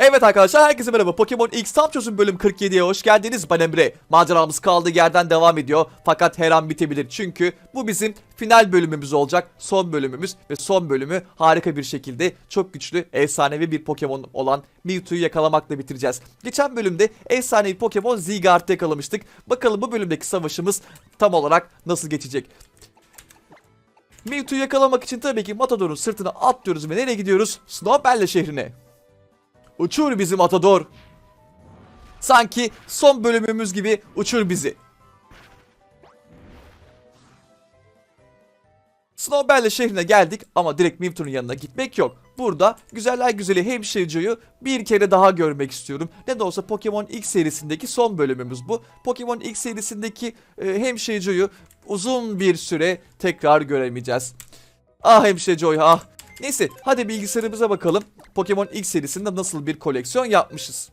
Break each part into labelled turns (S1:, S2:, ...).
S1: Evet arkadaşlar herkese merhaba. Pokemon X tam çözüm bölüm 47'ye hoş geldiniz. Ben Emre. Maceramız kaldığı yerden devam ediyor. Fakat her an bitebilir. Çünkü bu bizim final bölümümüz olacak. Son bölümümüz ve son bölümü harika bir şekilde çok güçlü, efsanevi bir Pokemon olan Mewtwo'yu yakalamakla bitireceğiz. Geçen bölümde efsanevi Pokemon Zygarde'ı yakalamıştık. Bakalım bu bölümdeki savaşımız tam olarak nasıl geçecek. Mewtwo'yu yakalamak için tabii ki Matador'un sırtına atlıyoruz ve nereye gidiyoruz? Snowbell şehrine. Uçur bizi Matador. Sanki son bölümümüz gibi uçur bizi. Snowbell şehrine geldik ama direkt Mewtwo'nun yanına gitmek yok. Burada güzeller güzeli hemşire bir kere daha görmek istiyorum. Ne de olsa Pokemon X serisindeki son bölümümüz bu. Pokemon X serisindeki e, hemşire uzun bir süre tekrar göremeyeceğiz. Ah hemşire Joy ah. Neyse hadi bilgisayarımıza bakalım. Pokemon X serisinde nasıl bir koleksiyon yapmışız.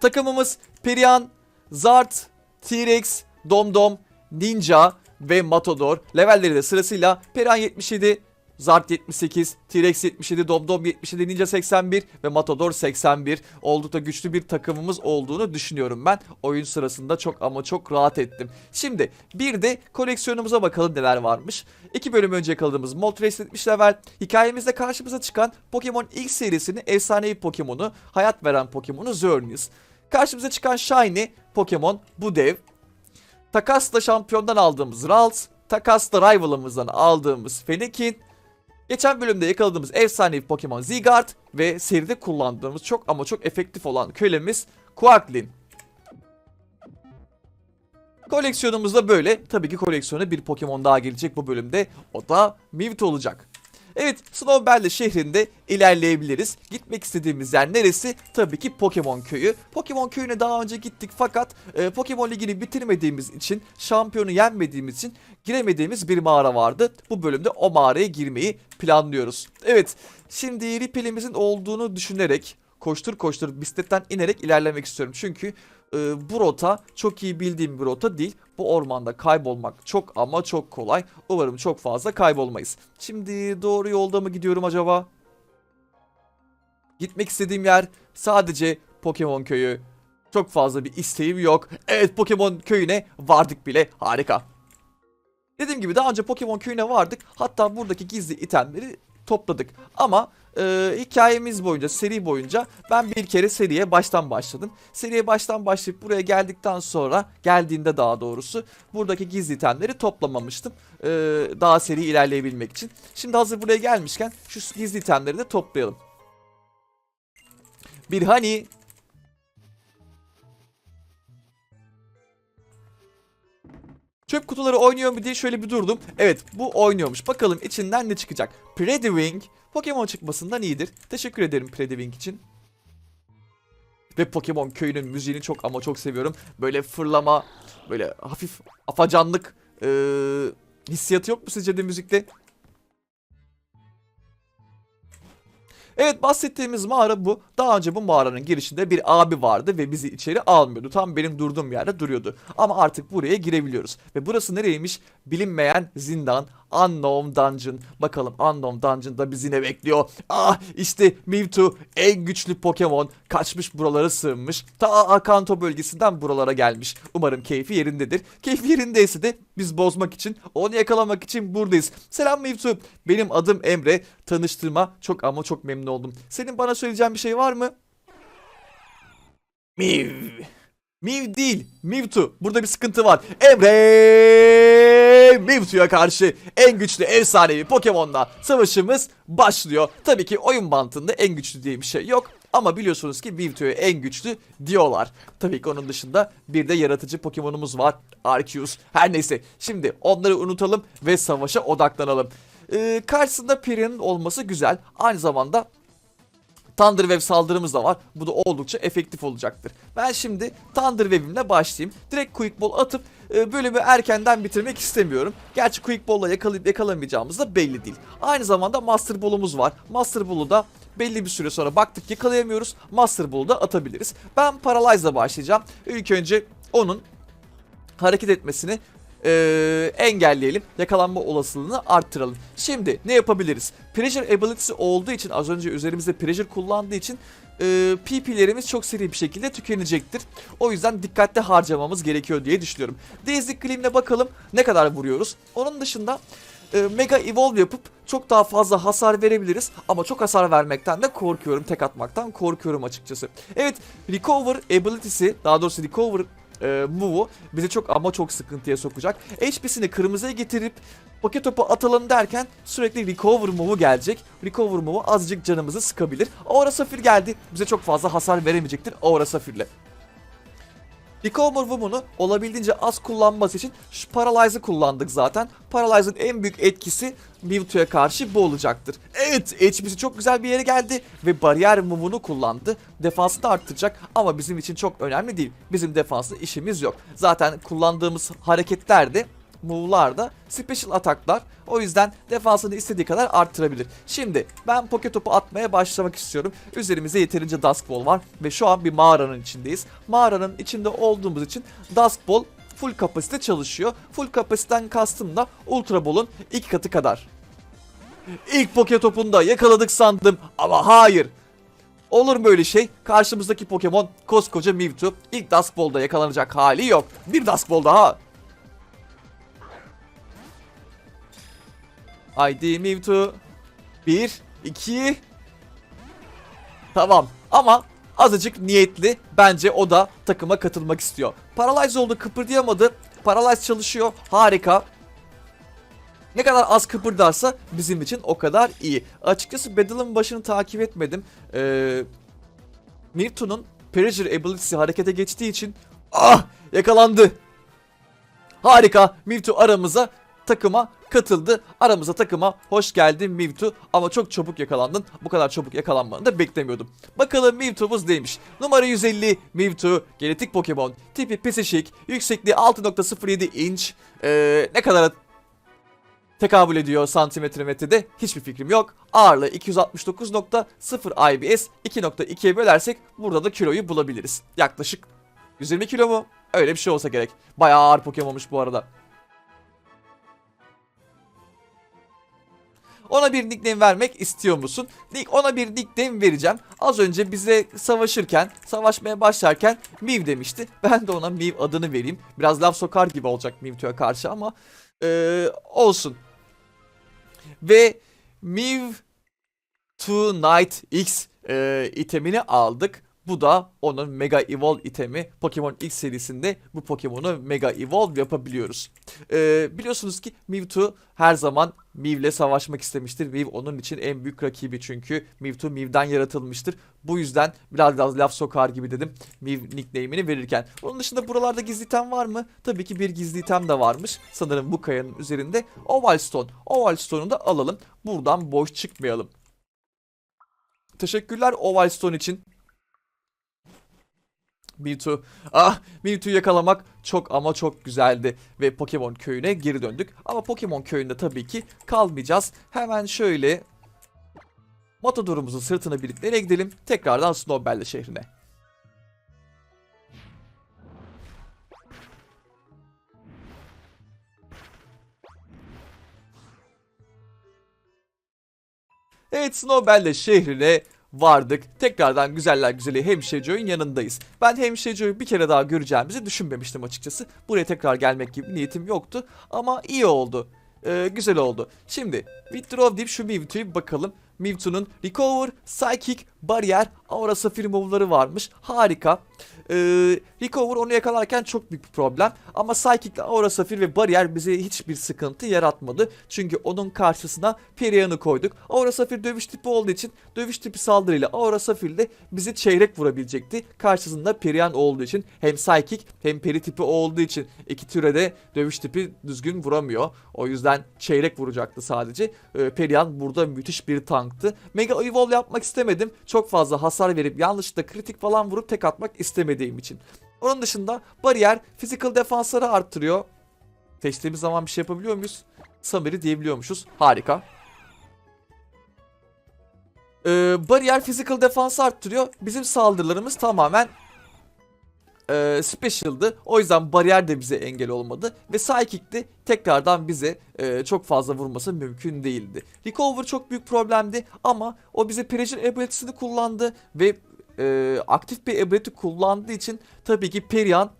S1: Takımımız Perian, Zart, T-Rex, Domdom, Ninja ve Matador. Levelleri de sırasıyla Perian 77, Zart 78, T-Rex 77, Domdom 77, Ninja 81 ve Matador 81. Oldukça güçlü bir takımımız olduğunu düşünüyorum ben. Oyun sırasında çok ama çok rahat ettim. Şimdi bir de koleksiyonumuza bakalım neler varmış. İki bölüm önce yakaladığımız Moltres 70 level. Hikayemizde karşımıza çıkan Pokemon X serisinin efsanevi Pokemon'u, hayat veren Pokemon'u Xerneas. Karşımıza çıkan Shiny Pokemon bu dev. Takasla şampiyondan aldığımız Ralts, Takasla rivalımızdan aldığımız Fennekin, geçen bölümde yakaladığımız efsanevi Pokemon Zygarde ve seride kullandığımız çok ama çok efektif olan kölemiz Quaglin. Koleksiyonumuz da böyle. Tabii ki koleksiyona bir Pokemon daha gelecek bu bölümde. O da Mewtwo olacak. Evet, Snowbell şehrinde ilerleyebiliriz. Gitmek istediğimiz yer neresi? Tabii ki Pokemon köyü. Pokemon köyüne daha önce gittik fakat e, Pokemon ligini bitirmediğimiz için, şampiyonu yenmediğimiz için giremediğimiz bir mağara vardı. Bu bölümde o mağaraya girmeyi planlıyoruz. Evet, şimdi Ripple'imizin olduğunu düşünerek koştur koştur bisikletten inerek ilerlemek istiyorum. Çünkü e, bu rota çok iyi bildiğim bir rota değil. Bu ormanda kaybolmak çok ama çok kolay. Umarım çok fazla kaybolmayız. Şimdi doğru yolda mı gidiyorum acaba? Gitmek istediğim yer sadece Pokemon köyü. Çok fazla bir isteğim yok. Evet Pokemon köyüne vardık bile. Harika. Dediğim gibi daha önce Pokemon köyüne vardık. Hatta buradaki gizli itemleri topladık. Ama e, hikayemiz boyunca, seri boyunca ben bir kere seriye baştan başladım. Seriye baştan başlayıp buraya geldikten sonra, geldiğinde daha doğrusu buradaki gizli itemleri toplamamıştım. E, daha seri ilerleyebilmek için. Şimdi hazır buraya gelmişken şu gizli itemleri de toplayalım. Bir hani Çöp kutuları oynuyor mu diye şöyle bir durdum. Evet bu oynuyormuş. Bakalım içinden ne çıkacak. Predwing Pokemon çıkmasından iyidir. Teşekkür ederim Predwing için. Ve Pokemon köyünün müziğini çok ama çok seviyorum. Böyle fırlama, böyle hafif afacanlık ee, hissiyatı yok mu sizce de müzikte? Evet bahsettiğimiz mağara bu. Daha önce bu mağaranın girişinde bir abi vardı ve bizi içeri almıyordu. Tam benim durduğum yerde duruyordu. Ama artık buraya girebiliyoruz. Ve burası nereymiş? Bilinmeyen zindan. Unknown Dungeon. Bakalım Unknown Dungeon'da bizi ne bekliyor? Ah işte Mewtwo en güçlü Pokemon. Kaçmış buralara sığınmış. Ta Akanto bölgesinden buralara gelmiş. Umarım keyfi yerindedir. Keyfi yerindeyse de biz bozmak için, onu yakalamak için buradayız. Selam Mewtwo. Benim adım Emre. Tanıştığıma çok ama çok memnun oldum. Senin bana söyleyeceğin bir şey var mı? Miv. Miv değil. Mewtwo. Burada bir sıkıntı var. Emre Mewtwo'ya karşı en güçlü efsanevi Pokemon'la savaşımız başlıyor. Tabii ki oyun bantında en güçlü diye bir şey yok. Ama biliyorsunuz ki Mewtwo'ya en güçlü diyorlar. Tabii ki onun dışında bir de yaratıcı Pokemon'umuz var. Arceus. Her neyse. Şimdi onları unutalım ve savaşa odaklanalım. Ee, karşısında Peri'nin olması güzel. Aynı zamanda Thunder Wave saldırımız da var. Bu da oldukça efektif olacaktır. Ben şimdi Thunder Wave'imle başlayayım. Direkt Quick Ball atıp e, bölümü erkenden bitirmek istemiyorum. Gerçi Quick Ball'la yakalayıp yakalamayacağımız da belli değil. Aynı zamanda Master Ball'umuz var. Master Ball'u da belli bir süre sonra baktık yakalayamıyoruz. Master Ball'u da atabiliriz. Ben Paralyze'la başlayacağım. İlk önce onun hareket etmesini e, engelleyelim. Yakalanma olasılığını arttıralım. Şimdi ne yapabiliriz? Pressure ability'si olduğu için az önce üzerimizde pressure kullandığı için e, PP'lerimiz çok seri bir şekilde tükenecektir. O yüzden dikkatli harcamamız gerekiyor diye düşünüyorum. Daisy Gleam'le bakalım ne kadar vuruyoruz. Onun dışında e, Mega Evolve yapıp çok daha fazla hasar verebiliriz. Ama çok hasar vermekten de korkuyorum. Tek atmaktan korkuyorum açıkçası. Evet Recover ability'si daha doğrusu Recover e, move'u bizi çok ama çok sıkıntıya sokacak. HP'sini kırmızıya getirip Poket topu atalım derken sürekli recover move'u gelecek. Recover move'u azıcık canımızı sıkabilir. Aura Safir geldi. Bize çok fazla hasar veremeyecektir Aura Safir'le. Recover move'unu olabildiğince az kullanması için Paralyze'ı kullandık zaten. Paralyze'ın en büyük etkisi Mewtwo'ya karşı bu olacaktır. Evet HP'si çok güzel bir yere geldi ve bariyer move'unu kullandı. Defansı da arttıracak ama bizim için çok önemli değil. Bizim defanslı işimiz yok. Zaten kullandığımız hareketler de move'lar da special ataklar. O yüzden defansını istediği kadar arttırabilir. Şimdi ben poke topu atmaya başlamak istiyorum. Üzerimizde yeterince Dusk Ball var ve şu an bir mağaranın içindeyiz. Mağaranın içinde olduğumuz için Dusk Ball full kapasite çalışıyor. Full kapasiten kastım da Ultra Ball'un iki katı kadar. İlk poke topunda yakaladık sandım ama hayır. Olur mu öyle şey? Karşımızdaki Pokemon koskoca Mewtwo. İlk Dusk Ball'da yakalanacak hali yok. Bir Dusk Ball daha. Haydi Mewtwo. 1, 2. Tamam ama azıcık niyetli. Bence o da takıma katılmak istiyor. Paralyze oldu kıpırdayamadı. Paralyze çalışıyor. Harika. Ne kadar az kıpırdarsa bizim için o kadar iyi. Açıkçası Battle'ın başını takip etmedim. Ee, Mewtwo'nun Pressure Ability'si harekete geçtiği için ah yakalandı. Harika. Mewtwo aramıza takıma katıldı. Aramıza takıma hoş geldin Mewtwo ama çok çabuk yakalandın. Bu kadar çabuk yakalanmanı da beklemiyordum. Bakalım Mewtwo'muz neymiş? Numara 150 Mewtwo genetik Pokemon. Tipi psişik. Yüksekliği 6.07 inç. Ee, ne kadar tekabül ediyor santimetre metrede hiçbir fikrim yok. Ağırlığı 269.0 IBS 2.2'ye bölersek burada da kiloyu bulabiliriz. Yaklaşık 120 kilo mu? Öyle bir şey olsa gerek. Bayağı ağır Pokemon'muş bu arada. Ona bir nickname vermek istiyor musun? Ona bir nickname vereceğim. Az önce bize savaşırken, savaşmaya başlarken Miv demişti. Ben de ona Miv adını vereyim. Biraz laf sokar gibi olacak Mewtwo'ya karşı ama eee, olsun. Ve Miv to Night X eee, itemini aldık. Bu da onun Mega Evolve itemi. Pokemon X serisinde bu Pokemon'u Mega Evolve yapabiliyoruz. Ee, biliyorsunuz ki Mewtwo her zaman Mew'le savaşmak istemiştir. Mew onun için en büyük rakibi çünkü Mewtwo Mew'den yaratılmıştır. Bu yüzden biraz biraz laf sokar gibi dedim Mew nickname'ini verirken. Onun dışında buralarda gizli item var mı? Tabii ki bir gizli item de varmış. Sanırım bu kayanın üzerinde Oval Stone. Oval Stone'u da alalım. Buradan boş çıkmayalım. Teşekkürler Oval Stone için. Mewtwo. Ah Mewtwo'yu yakalamak çok ama çok güzeldi. Ve Pokemon köyüne geri döndük. Ama Pokemon köyünde tabii ki kalmayacağız. Hemen şöyle Matador'umuzun sırtına binip nereye gidelim? Tekrardan Snowbell şehrine. Evet Snowbell şehrine vardık. Tekrardan güzeller güzeli Hemşire Joy'un yanındayız. Ben Hemşire Joy'u bir kere daha göreceğimizi düşünmemiştim açıkçası. Buraya tekrar gelmek gibi niyetim yoktu. Ama iyi oldu. Ee, güzel oldu. Şimdi Withdraw deyip şu Mewtwo'ya bir bakalım. Mewtwo'nun Recover, Psychic, Bariyer, Aura Safir move'ları varmış. Harika. Ee, Recover onu yakalarken çok büyük bir problem. Ama Psychic Aura Safir ve Bariyer bize hiçbir sıkıntı yaratmadı. Çünkü onun karşısına Perian'ı koyduk. Aura Safir dövüş tipi olduğu için dövüş tipi saldırıyla Aura Safir ile bizi çeyrek vurabilecekti. Karşısında Perian olduğu için hem Psychic hem Peri tipi olduğu için iki türe de dövüş tipi düzgün vuramıyor. O yüzden çeyrek vuracaktı sadece. Ee, Perian burada müthiş bir tanktı. Mega Evolve yapmak istemedim. Çok fazla hasar verip yanlışlıkla kritik falan vurup tek atmak istemediğim için. Onun dışında bariyer physical defansları arttırıyor. Seçtiğimiz zaman bir şey yapabiliyor muyuz? Samiri diyebiliyormuşuz. Harika. Ee, bariyer physical defansı arttırıyor. Bizim saldırılarımız tamamen e, Special'dı. O yüzden bariyer de bize engel olmadı. Ve Psychic'ti. Tekrardan bize e, çok fazla vurması mümkün değildi. Recover çok büyük problemdi ama o bize Pressure ability'sini kullandı ve e, aktif bir ability kullandığı için tabii ki Perian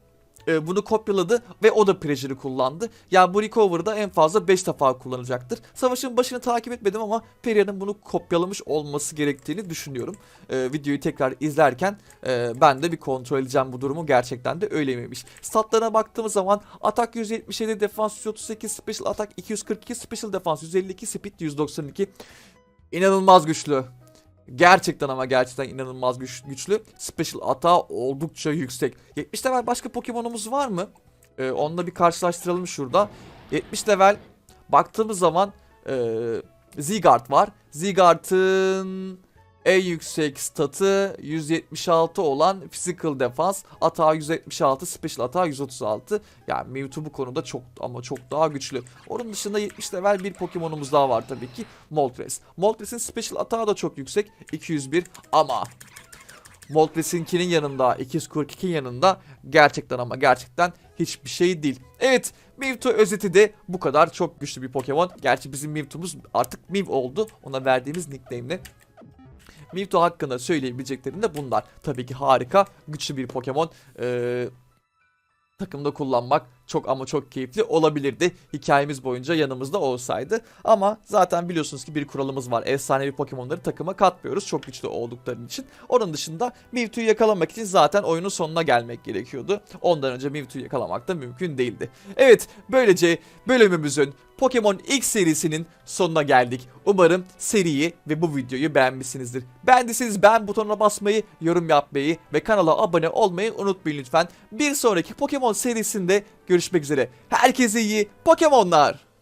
S1: e, bunu kopyaladı ve o da Pressure'ı kullandı. Yani bu recover'da en fazla 5 defa kullanacaktır. Savaşın başını takip etmedim ama Peria'nın bunu kopyalamış olması gerektiğini düşünüyorum. E, videoyu tekrar izlerken e, ben de bir kontrol edeceğim bu durumu gerçekten de öyle miymiş. Statlarına baktığımız zaman atak 177, defans 138, special atak 242, special defans 152, speed 192. İnanılmaz güçlü. Gerçekten ama gerçekten inanılmaz güç, güçlü. Special atağı oldukça yüksek. 70 level başka Pokemon'umuz var mı? Ee, onunla bir karşılaştıralım şurada. 70 level baktığımız zaman ee, Zygarde var. Zygarde'ın en yüksek statı 176 olan physical defense, atağı 176, special atağı 136. Yani Mewtwo bu konuda çok ama çok daha güçlü. Onun dışında 70 level bir Pokemon'umuz daha var tabii ki. Moltres. Moltres'in special atağı da çok yüksek. 201 ama Moltres'inkinin yanında 242'nin yanında gerçekten ama gerçekten hiçbir şey değil. Evet Mewtwo özeti de bu kadar çok güçlü bir Pokemon. Gerçi bizim Mewtwo'muz artık Mew oldu. Ona verdiğimiz nickname'le. Mewtwo hakkında söyleyebileceklerim de bunlar. Tabii ki harika, güçlü bir Pokemon. Ee, takımda kullanmak çok ama çok keyifli olabilirdi. Hikayemiz boyunca yanımızda olsaydı. Ama zaten biliyorsunuz ki bir kuralımız var. Efsanevi Pokemon'ları takıma katmıyoruz. Çok güçlü oldukları için. Onun dışında Mewtwo'yu yakalamak için zaten oyunun sonuna gelmek gerekiyordu. Ondan önce Mewtwo'yu yakalamak da mümkün değildi. Evet böylece bölümümüzün Pokemon X serisinin sonuna geldik. Umarım seriyi ve bu videoyu beğenmişsinizdir. Beğendiyseniz beğen butonuna basmayı, yorum yapmayı ve kanala abone olmayı unutmayın lütfen. Bir sonraki Pokemon serisinde görüşmek üzere. Herkese iyi Pokemonlar.